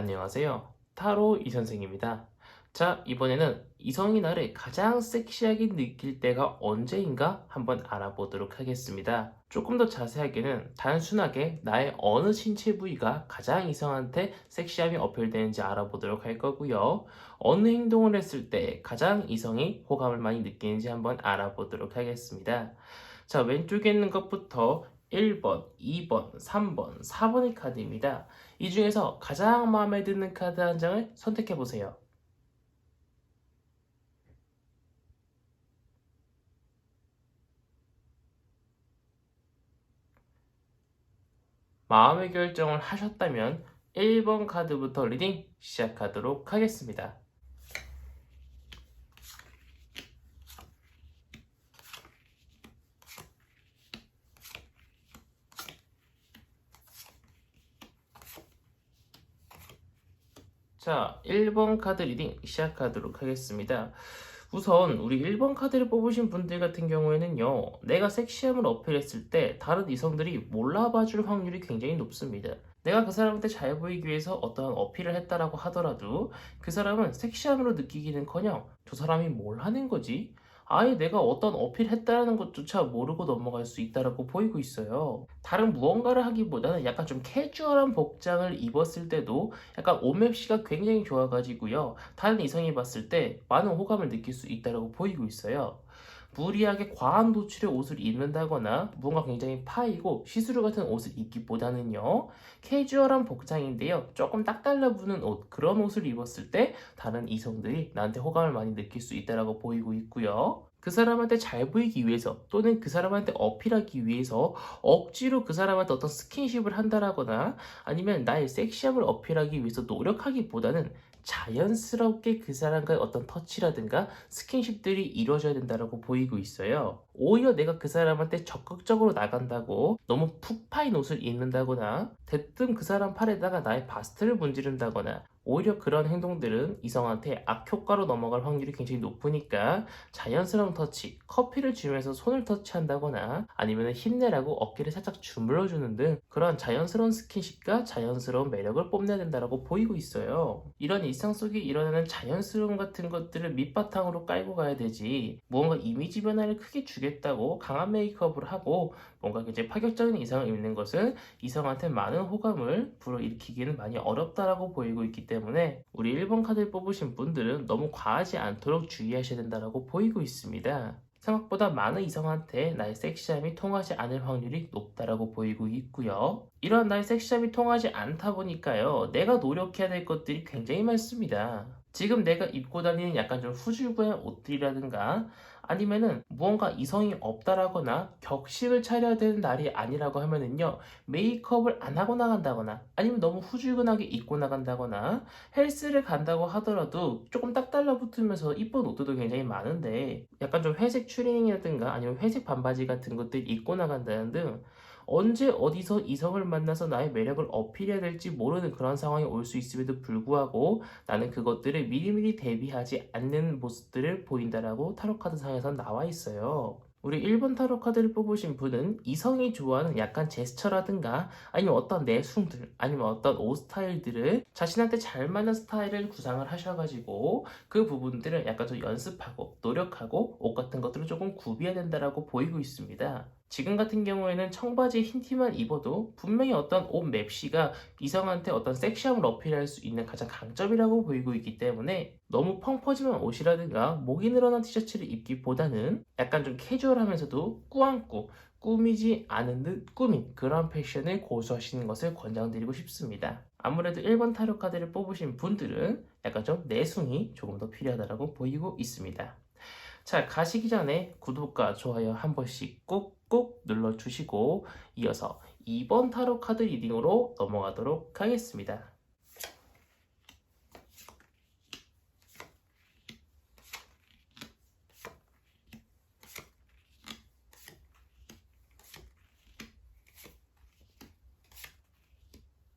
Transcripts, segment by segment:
안녕하세요. 타로 이선생입니다. 자, 이번에는 이성이 나를 가장 섹시하게 느낄 때가 언제인가 한번 알아보도록 하겠습니다. 조금 더 자세하게는 단순하게 나의 어느 신체 부위가 가장 이성한테 섹시함이 어필되는지 알아보도록 할 거고요. 어느 행동을 했을 때 가장 이성이 호감을 많이 느끼는지 한번 알아보도록 하겠습니다. 자, 왼쪽에 있는 것부터 1번, 2번, 3번, 4번의 카드입니다. 이 중에서 가장 마음에 드는 카드 한 장을 선택해 보세요. 마음의 결정을 하셨다면 1번 카드부터 리딩 시작하도록 하겠습니다. 자, 1번 카드 리딩 시작하도록 하겠습니다. 우선 우리 1번 카드를 뽑으신 분들 같은 경우에는요, 내가 섹시함을 어필했을 때 다른 이성들이 몰라봐 줄 확률이 굉장히 높습니다. 내가 그 사람한테 잘 보이기 위해서 어떠한 어필을 했다라고 하더라도 그 사람은 섹시함으로 느끼기는커녕 저 사람이 뭘 하는 거지? 아예 내가 어떤 어필 했다라는 것조차 모르고 넘어갈 수 있다라고 보이고 있어요. 다른 무언가를 하기보다는 약간 좀 캐주얼한 복장을 입었을 때도 약간 옷맵시가 굉장히 좋아가지고요. 다른 이성이 봤을 때 많은 호감을 느낄 수 있다라고 보이고 있어요. 무리하게 과한 노출의 옷을 입는다거나 뭔가 굉장히 파이고 시스루 같은 옷을 입기보다는요 캐주얼한 복장인데요. 조금 딱 달라붙는 옷 그런 옷을 입었을 때 다른 이성들이 나한테 호감을 많이 느낄 수 있다라고 보이고 있고요 그 사람한테 잘 보이기 위해서 또는 그 사람한테 어필하기 위해서 억지로 그 사람한테 어떤 스킨십을 한다라거나 아니면 나의 섹시함을 어필하기 위해서 노력하기보다는 자연스럽게 그 사람과의 어떤 터치라든가 스킨십들이 이루어져야 된다고 보이고 있어요. 오히려 내가 그 사람한테 적극적으로 나간다고 너무 푹 파인 옷을 입는다거나 대뜸 그 사람 팔에다가 나의 바스트를 문지른다거나 오히려 그런 행동들은 이성한테 악효과로 넘어갈 확률이 굉장히 높으니까 자연스러운 터치, 커피를 주면서 손을 터치한다거나 아니면 힘내라고 어깨를 살짝 주물러주는 등 그런 자연스러운 스킨십과 자연스러운 매력을 뽐내야 된다고 보이고 있어요. 이런 일상 속에 일어나는 자연스러움 같은 것들을 밑바탕으로 깔고 가야 되지 무언가 이미지 변화를 크게 주겠다고 강한 메이크업을 하고 뭔가 굉장히 파격적인 이상을 입는 것은 이성한테 많은 호감을 불어일으키기는 많이 어렵다라고 보이고 있기 때문에 우리 1번 카드를 뽑으신 분들은 너무 과하지 않도록 주의하셔야 된다고 보이고 있습니다. 생각보다 많은 이성한테 나의 섹시함이 통하지 않을 확률이 높다라고 보이고 있고요. 이러한 나의 섹시함이 통하지 않다 보니까요. 내가 노력해야 될 것들이 굉장히 많습니다. 지금 내가 입고 다니는 약간 좀 후줄근한 옷들이라든가 아니면은 무언가 이성이 없다라거나 격식을 차려야 되는 날이 아니라고 하면은요 메이크업을 안 하고 나간다거나 아니면 너무 후줄근하게 입고 나간다거나 헬스를 간다고 하더라도 조금 딱 달라붙으면서 이쁜 옷들도 굉장히 많은데 약간 좀 회색 추리닝이라든가 아니면 회색 반바지 같은 것들 입고 나간다는 등 언제 어디서 이성을 만나서 나의 매력을 어필해야 될지 모르는 그런 상황이 올 수 있음에도 불구하고 나는 그것들을 미리미리 대비하지 않는 모습들을 보인다라고 타로카드 상에서 나와 있어요. 우리 1번 타로 카드를 뽑으신 분은 이성이 좋아하는 약간 제스처라든가 아니면 어떤 내숭들 아니면 어떤 옷 스타일들을 자신한테 잘 맞는 스타일을 구상을 하셔가지고 그 부분들을 약간 좀 연습하고 노력하고 옷 같은 것들을 조금 구비해야 된다라고 보이고 있습니다. 지금 같은 경우에는 청바지에 흰 티만 입어도 분명히 어떤 옷 맵시가 이성한테 어떤 섹시함을 어필할 수 있는 가장 강점이라고 보이고 있기 때문에 너무 펑 퍼짐한 옷이라든가 목이 늘어난 티셔츠를 입기보다는 약간 좀 캐주얼하면서도 꾸안꾸 꾸미지 않은 듯 꾸민 그런 패션을 고수하시는 것을 권장드리고 싶습니다. 아무래도 1번 타로 카드를 뽑으신 분들은 약간 좀 내숭이 조금 더 필요하다고 보이고 있습니다. 자, 가시기 전에 구독과 좋아요 한 번씩 꾹 꾹 눌러주시고 이어서 2번 타로 카드 리딩으로 넘어가도록 하겠습니다.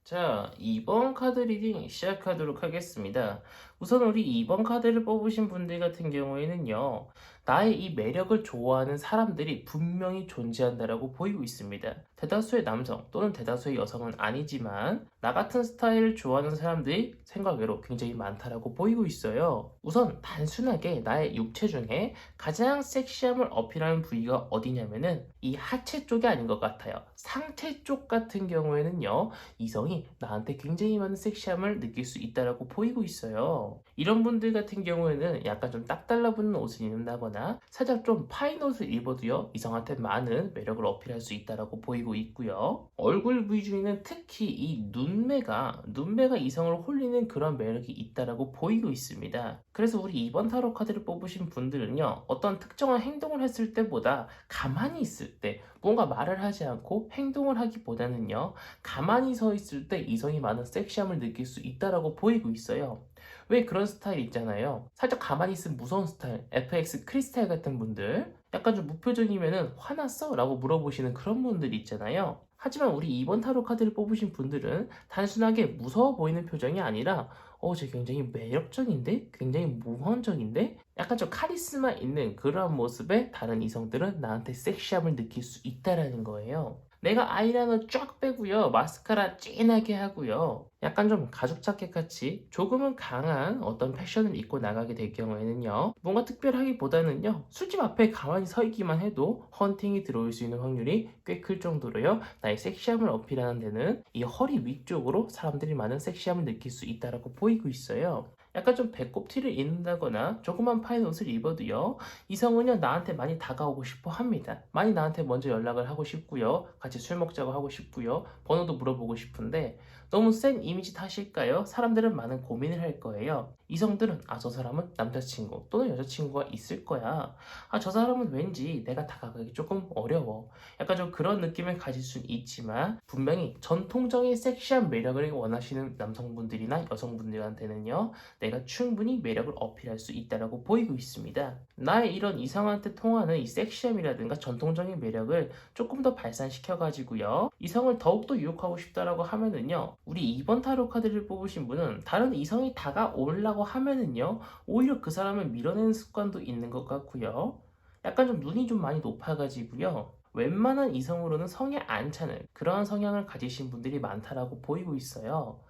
자, 2번 카드 리딩 시작하도록 하겠습니다. 우선 우리 2번 카드를 뽑으신 분들 같은 경우에는요, 나의 이 매력을 좋아하는 사람들이 분명히 존재한다라고 보이고 있습니다. 대다수의 남성 또는 대다수의 여성은 아니지만 나 같은 스타일을 좋아하는 사람들이 생각외로 굉장히 많다라고 보이고 있어요. 우선 단순하게 나의 육체 중에 가장 섹시함을 어필하는 부위가 어디냐면은 이 하체 쪽이 아닌 것 같아요. 상체 쪽 같은 경우에는요, 이성이 나한테 굉장히 많은 섹시함을 느낄 수 있다라고 보이고 있어요. 이런 분들 같은 경우에는 약간 좀 딱 달라붙는 옷을 입는다거나 살짝 좀 파인 옷을 입어도요, 이성한테 많은 매력을 어필할 수 있다라고 보이고 있고요. 얼굴 부위 중에는 특히 이 눈매가 눈매가 이성을 홀리는 그런 매력이 있다라고 보이고 있습니다. 그래서 우리 이번 타로 카드를 뽑으신 분들은요, 어떤 특정한 행동을 했을 때보다 가만히 있을 때 뭔가 말을 하지 않고 행동을 하기보다는요, 가만히 서 있을 때 이성이 많은 섹시함을 느낄 수 있다라고 보이고 있어요. 왜 그런 스타일 있잖아요. 살짝 가만히 있으면 무서운 스타일, FX 크리스탈 같은 분들, 약간 좀 무표정이면은 화났어? 라고 물어보시는 그런 분들 있잖아요. 하지만 우리 이번 타로 카드를 뽑으신 분들은 단순하게 무서워 보이는 표정이 아니라 어, 쟤 굉장히 매력적인데? 굉장히 모험적인데? 약간 좀 카리스마 있는 그런 모습에 다른 이성들은 나한테 섹시함을 느낄 수 있다라는 거예요. 내가 아이라이너 쫙 빼고요. 마스카라 진하게 하고요. 약간 좀 가죽 자켓 같이 조금은 강한 어떤 패션을 입고 나가게 될 경우에는요. 뭔가 특별하기보다는요. 술집 앞에 가만히 서 있기만 해도 헌팅이 들어올 수 있는 확률이 꽤 클 정도로요. 나의 섹시함을 어필하는 데는 이 허리 위쪽으로 사람들이 많은 섹시함을 느낄 수 있다라고 보이고 있어요. 약간 좀 배꼽 티를 입는다거나 조그만 파인 옷을 입어도요. 이성은요 나한테 많이 다가오고 싶어 합니다. 많이 나한테 먼저 연락을 하고 싶고요. 같이 술 먹자고 하고 싶고요. 번호도 물어보고 싶은데 너무 센 이미지 탓일까요? 사람들은 많은 고민을 할 거예요. 이성들은 아 저 사람은 남자친구 또는 여자친구가 있을 거야. 아 저 사람은 왠지 내가 다가가기 조금 어려워. 약간 좀 그런 느낌을 가질 수는 있지만 분명히 전통적인 섹시한 매력을 원하시는 남성분들이나 여성분들한테는요. 내가 충분히 매력을 어필할 수 있다라고 보이고 있습니다. 나의 이런 이성한테 통하는 이 섹시함이라든가 전통적인 매력을 조금 더 발산시켜 가지고요. 이성을 더욱더 유혹하고 싶다라고 하면은요. 우리 이번 타로 카드를 뽑으신 분은 다른 이성이 다가오려고 하면은요. 오히려 그 사람을 밀어내는 습관도 있는 것 같고요. 약간 좀 눈이 좀 많이 높아가지고요. 웬만한 이성으로는 성에 안 차는 그러한 성향을 가지신 분들이 많다라고 보이고 있어요.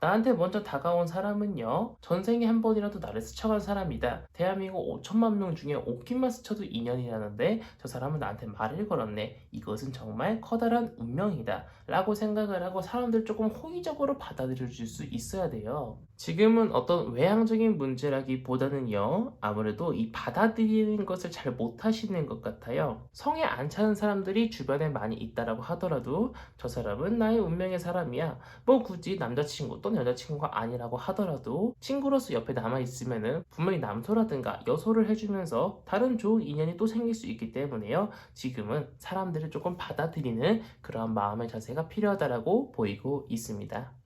나한테 먼저 다가온 사람은요, 전생에 한 번이라도 나를 스쳐간 사람이다. 대한민국 5천만 명 중에 옷깃만 스쳐도 인연이라는데 저 사람은 나한테 말을 걸었네. 이것은 정말 커다란 운명이다. 라고 생각을 하고 사람들 조금 호의적으로 받아들여 줄 수 있어야 돼요. 지금은 어떤 외향적인 문제라기보다는요, 아무래도 이 받아들이는 것을 잘 못하시는 것 같아요. 성에 안 차는 사람들이 주변에 많이 있다라고 하더라도 저 사람은 나의 운명의 사람이야. 뭐 굳이 남자친구 또는 여자친구가 아니라고 하더라도 친구로서 옆에 남아있으면은 분명히 남소라든가 여소를 해주면서 다른 좋은 인연이 또 생길 수 있기 때문에요. 지금은 사람들을 조금 받아들이는 그러한 마음의 자세가 필요하다라고 보이고 있습니다.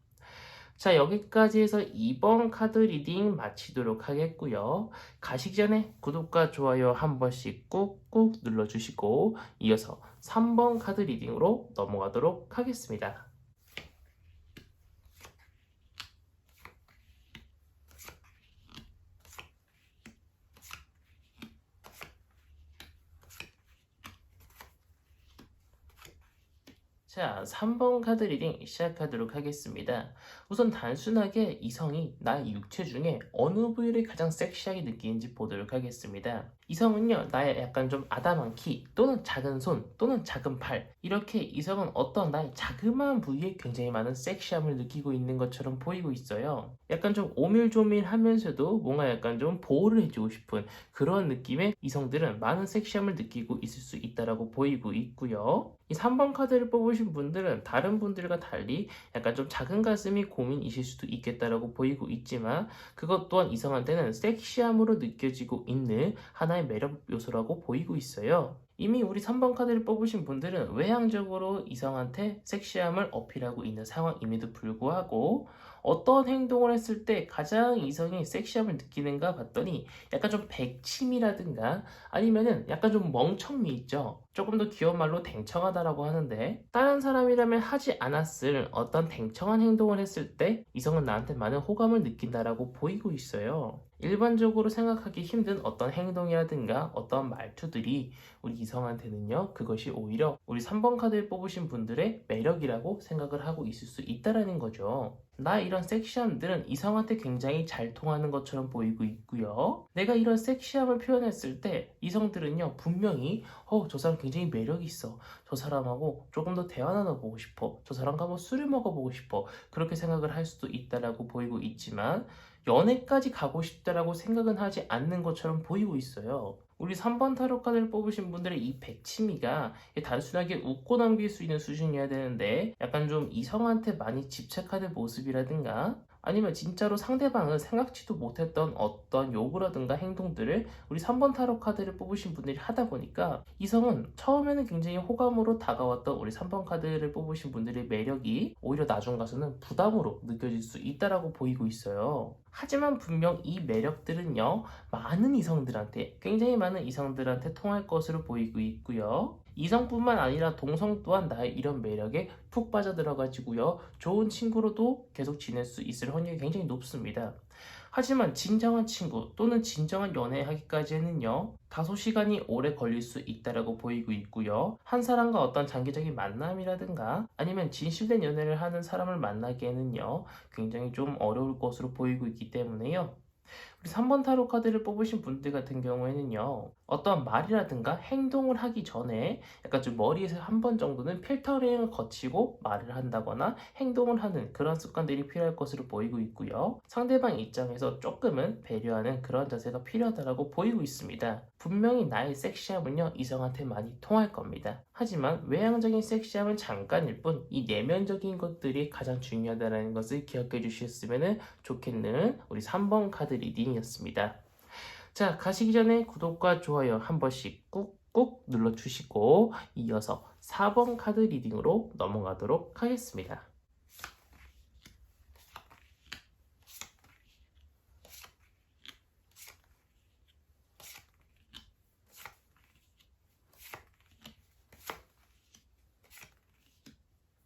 자, 여기까지 해서 2번 카드 리딩 마치도록 하겠고요. 가시기 전에 구독과 좋아요 한 번씩 꾹꾹 눌러주시고 이어서 3번 카드 리딩으로 넘어가도록 하겠습니다. 자, 3번 카드 리딩 시작하도록 하겠습니다. 우선 단순하게 이성이 나의 육체 중에 어느 부위를 가장 섹시하게 느끼는지 보도록 하겠습니다. 이성은요, 나의 약간 좀 아담한 키, 또는 작은 손, 또는 작은 팔. 이렇게 이성은 어떤 나의 자그마한 부위에 굉장히 많은 섹시함을 느끼고 있는 것처럼 보이고 있어요. 약간 좀 오밀조밀 하면서도 뭔가 약간 좀 보호를 해주고 싶은 그런 느낌의 이성들은 많은 섹시함을 느끼고 있을 수 있다라고 보이고 있고요. 이 3번 카드를 뽑으 신 분들은 다른 분들과 달리 약간 좀 작은 가슴이 고민이실 수도 있겠다라고 보이고 있지만 그것 또한 이성한테는 섹시함으로 느껴지고 있는 하나의 매력 요소라고 보이고 있어요. 이미 우리 3번 카드를 뽑으신 분들은 외향적으로 이성한테 섹시함을 어필하고 있는 상황임에도 불구하고 어떤 행동을 했을 때 가장 이성이 섹시함을 느끼는가 봤더니 약간 좀 백침이라든가 아니면은 약간 좀 멍청미 있죠. 조금 더 귀여운 말로 댕청하다라고 하는데 다른 사람이라면 하지 않았을 어떤 댕청한 행동을 했을 때 이성은 나한테 많은 호감을 느낀다라고 보이고 있어요. 일반적으로 생각하기 힘든 어떤 행동이라든가 어떤 말투들이 우리 이성한테는요 그것이 오히려 우리 3번 카드를 뽑으신 분들의 매력이라고 생각을 하고 있을 수 있다라는 거죠. 나 이런 섹시함들은 이성한테 굉장히 잘 통하는 것처럼 보이고 있고요. 내가 이런 섹시함을 표현했을 때 이성들은요 분명히 어 저 사람 굉장히 매력이 있어. 저 사람하고 조금 더 대화 나눠보고 싶어. 저 사람과 한번 술을 먹어보고 싶어. 그렇게 생각을 할 수도 있다라고 보이고 있지만 연애까지 가고 싶다라고 생각은 하지 않는 것처럼 보이고 있어요. 우리 3번 타로 카드를 뽑으신 분들의 이 백치미가 단순하게 웃고 넘길 수 있는 수준이어야 되는데 약간 좀 이성한테 많이 집착하는 모습이라든가 아니면 진짜로 상대방은 생각지도 못했던 어떤 요구라든가 행동들을 우리 3번 타로 카드를 뽑으신 분들이 하다 보니까 이성은 처음에는 굉장히 호감으로 다가왔던 우리 3번 카드를 뽑으신 분들의 매력이 오히려 나중 가서는 부담으로 느껴질 수 있다라고 보이고 있어요. 하지만 분명 이 매력들은요, 많은 이성들한테, 굉장히 많은 이성들한테 통할 것으로 보이고 있고요. 이성뿐만 아니라 동성 또한 나의 이런 매력에 푹 빠져들어가지고요. 좋은 친구로도 계속 지낼 수 있을 확률이 굉장히 높습니다. 하지만 진정한 친구 또는 진정한 연애하기까지는요. 다소 시간이 오래 걸릴 수 있다라고 보이고 있고요. 한 사람과 어떤 장기적인 만남이라든가 아니면 진실된 연애를 하는 사람을 만나기에는요. 굉장히 좀 어려울 것으로 보이고 있기 때문에요. 우리 3번 타로 카드를 뽑으신 분들 같은 경우에는요. 어떠한 말이라든가 행동을 하기 전에 약간 좀 머리에서 한 번 정도는 필터링을 거치고 말을 한다거나 행동을 하는 그런 습관들이 필요할 것으로 보이고 있고요. 상대방 입장에서 조금은 배려하는 그런 자세가 필요하다고 보이고 있습니다. 분명히 나의 섹시함은요, 이성한테 많이 통할 겁니다. 하지만 외향적인 섹시함은 잠깐일 뿐, 이 내면적인 것들이 가장 중요하다는 것을 기억해 주셨으면 좋겠는 우리 3번 카드 리딩 이었습니다. 자, 가시기 전에 구독과 좋아요 한 번씩 꾹꾹 눌러주시고 이어서 4번 카드 리딩으로 넘어가도록 하겠습니다.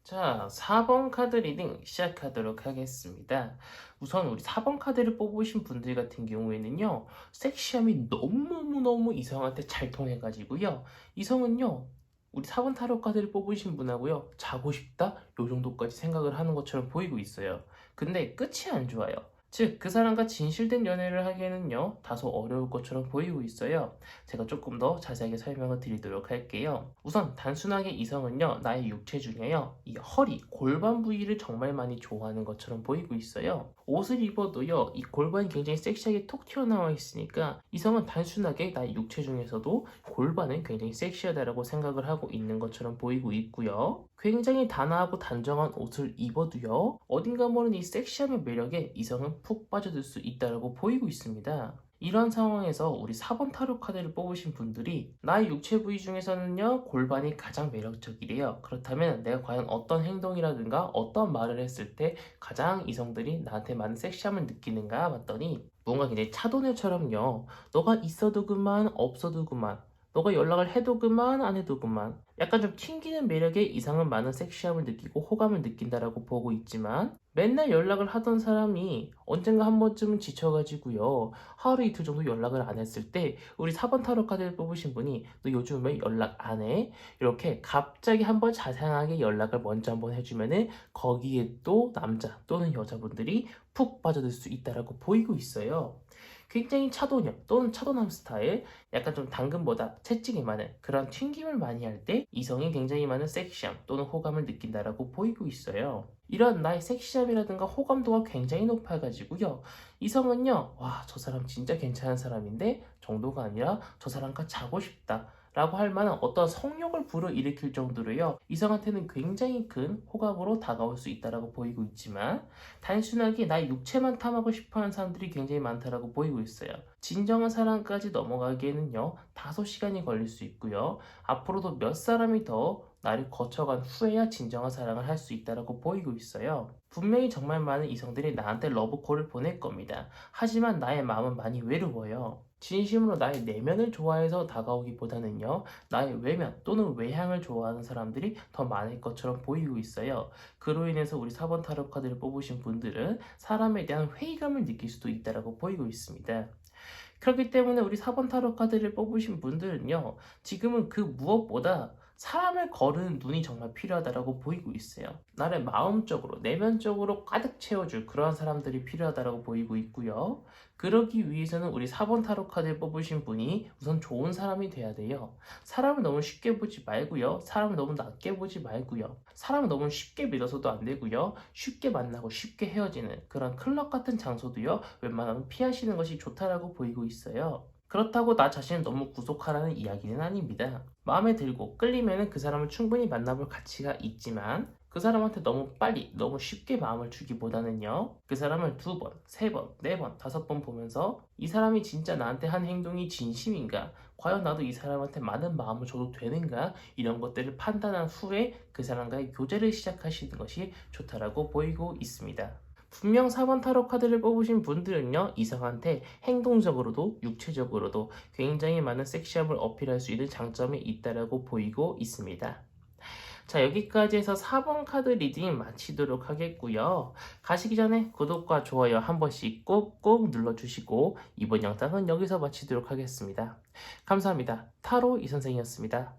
자, 4번 카드 리딩 시작하도록 하겠습니다. 우선 우리 4번 카드를 뽑으신 분들 같은 경우에는요, 섹시함이 너무너무 이성한테 잘 통해가지고요. 이성은요, 우리 4번 타로 카드를 뽑으신 분하고요, 자고 싶다? 요 정도까지 생각을 하는 것처럼 보이고 있어요. 근데 끝이 안 좋아요. 즉, 그 사람과 진실된 연애를 하기에는요, 다소 어려울 것처럼 보이고 있어요. 제가 조금 더 자세하게 설명을 드리도록 할게요. 우선, 단순하게 이성은요, 나의 육체 중에요, 이 허리, 골반 부위를 정말 많이 좋아하는 것처럼 보이고 있어요. 옷을 입어도요, 이 골반이 굉장히 섹시하게 톡 튀어나와 있으니까, 이성은 단순하게 나의 육체 중에서도 골반은 굉장히 섹시하다라고 생각을 하고 있는 것처럼 보이고 있고요. 굉장히 단아하고 단정한 옷을 입어도요, 어딘가 모르는 이 섹시함의 매력에 이성은 푹 빠져들 수 있다고 보이고 있습니다. 이런 상황에서 우리 4번 타로 카드를 뽑으신 분들이 나의 육체 부위 중에서는요 골반이 가장 매력적이래요. 그렇다면 내가 과연 어떤 행동이라든가 어떤 말을 했을 때 가장 이성들이 나한테 많은 섹시함을 느끼는가 봤더니 뭔가 굉장히 차도녀처럼요 너가 있어도 그만 없어도 그만 너가 연락을 해도 그만 안 해도 그만. 약간 좀 튕기는 매력에 이상은 많은 섹시함을 느끼고 호감을 느낀다라고 보고 있지만 맨날 연락을 하던 사람이 언젠가 한 번쯤은 지쳐가지고요. 하루 이틀 정도 연락을 안 했을 때 우리 4번 타로 카드를 뽑으신 분이 너 요즘 왜 연락 안 해? 이렇게 갑자기 한번 자상하게 연락을 먼저 한번 해주면은 거기에 또 남자 또는 여자분들이 푹 빠져들 수 있다라고 보이고 있어요 굉장히 차도녀 또는 차도남 스타일 약간 좀 당근보다 채찍이 많은 그런 튕김을 많이 할 때 이성이 굉장히 많은 섹시함 또는 호감을 느낀다라고 보이고 있어요. 이런 나의 섹시함이라든가 호감도가 굉장히 높아가지고요. 이성은요, 와, 저 사람 진짜 괜찮은 사람인데 정도가 아니라 저 사람과 자고 싶다. 라고 할 만한 어떤 성욕을 불어일으킬 정도로요. 이성한테는 굉장히 큰 호감으로 다가올 수 있다라고 보이고 있지만 단순하게 나의 육체만 탐하고 싶어하는 사람들이 굉장히 많다라고 보이고 있어요. 진정한 사랑까지 넘어가기에는요. 다소 시간이 걸릴 수 있고요. 앞으로도 몇 사람이 더 나를 거쳐간 후에야 진정한 사랑을 할 수 있다라고 보이고 있어요. 분명히 정말 많은 이성들이 나한테 러브콜을 보낼 겁니다. 하지만 나의 마음은 많이 외로워요. 진심으로 나의 내면을 좋아해서 다가오기보다는요, 나의 외면 또는 외향을 좋아하는 사람들이 더 많을 것처럼 보이고 있어요. 그로 인해서 우리 4번 타로 카드를 뽑으신 분들은 사람에 대한 회의감을 느낄 수도 있다라고 보이고 있습니다. 그렇기 때문에 우리 4번 타로 카드를 뽑으신 분들은요, 지금은 그 무엇보다 사람을 거르는 눈이 정말 필요하다라고 보이고 있어요. 나를 마음적으로, 내면적으로 가득 채워줄 그러한 사람들이 필요하다라고 보이고 있고요. 그러기 위해서는 우리 4번 타로 카드를 뽑으신 분이 우선 좋은 사람이 돼야 돼요. 사람을 너무 쉽게 보지 말고요. 사람을 너무 낮게 보지 말고요. 사람을 너무 쉽게 믿어서도 안 되고요. 쉽게 만나고 쉽게 헤어지는 그런 클럽 같은 장소도요. 웬만하면 피하시는 것이 좋다라고 보이고 있어요. 그렇다고 나 자신을 너무 구속하라는 이야기는 아닙니다. 마음에 들고 끌리면 그 사람을 충분히 만나볼 가치가 있지만 그 사람한테 너무 빨리, 너무 쉽게 마음을 주기보다는요, 그 사람을 두 번, 세 번, 네 번, 다섯 번 보면서 이 사람이 진짜 나한테 한 행동이 진심인가? 과연 나도 이 사람한테 많은 마음을 줘도 되는가? 이런 것들을 판단한 후에 그 사람과의 교제를 시작하시는 것이 좋다라고 보이고 있습니다. 분명 4번 타로 카드를 뽑으신 분들은요, 이성한테 행동적으로도 육체적으로도 굉장히 많은 섹시함을 어필할 수 있는 장점이 있다라고 보이고 있습니다. 자, 여기까지 해서 4번 카드 리딩 마치도록 하겠고요. 가시기 전에 구독과 좋아요 한 번씩 꾹꾹 눌러주시고, 이번 영상은 여기서 마치도록 하겠습니다. 감사합니다. 타로 이선생이었습니다.